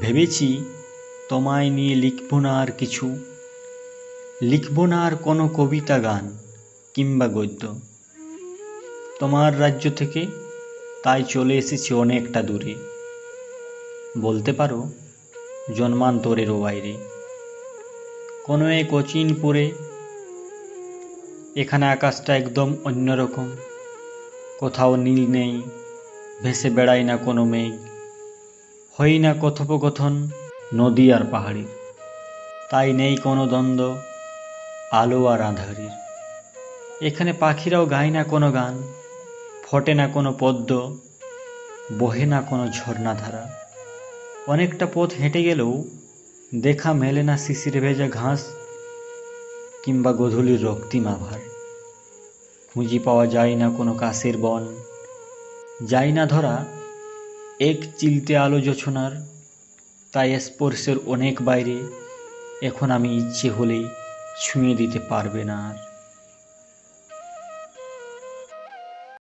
ভেবেছি তোমায় নিয়ে লিখব না আর কিছু। লিখব না আর কোনো কবিতা গান কিংবা গদ্য। তোমার রাজ্য থেকে তাই চলে এসেছি অনেকটা দূরে। বলতে পারো, জন্মান্তরেরও বাইরে। কোনো এক অচিনপুরে এখানে আকাশটা একদম অন্যরকম। কোথাও নীল নেই, ভেসে বেড়ায় না কোনো মেঘ। হয় না কথোপকথন নদী আর পাহাড়ের। তাই নেই কোনো দ্বন্দ্ব, আলো আর আঁধারের। এখানে পাখিরাও গায় না কোনো গান, ফোটে না কোনো পদ্ম, বহে না কোনো ঝর্ণাধারা। অনেকটা পথ হেঁটে গেলেও দেখা মেলে না শিশিরে ভেজা ঘাস কিংবা গধূলির রক্তিম আভার। খুঁজি পাওয়া যায় না কোনো কাশের বন। যায় না ধরা এক চিলতে আলো যোছনার তাই স্পর্শের অনেক বাইরে, এখন আমি ইচ্ছে হলেই ছুঁয়ে দিতে পারবে না আর।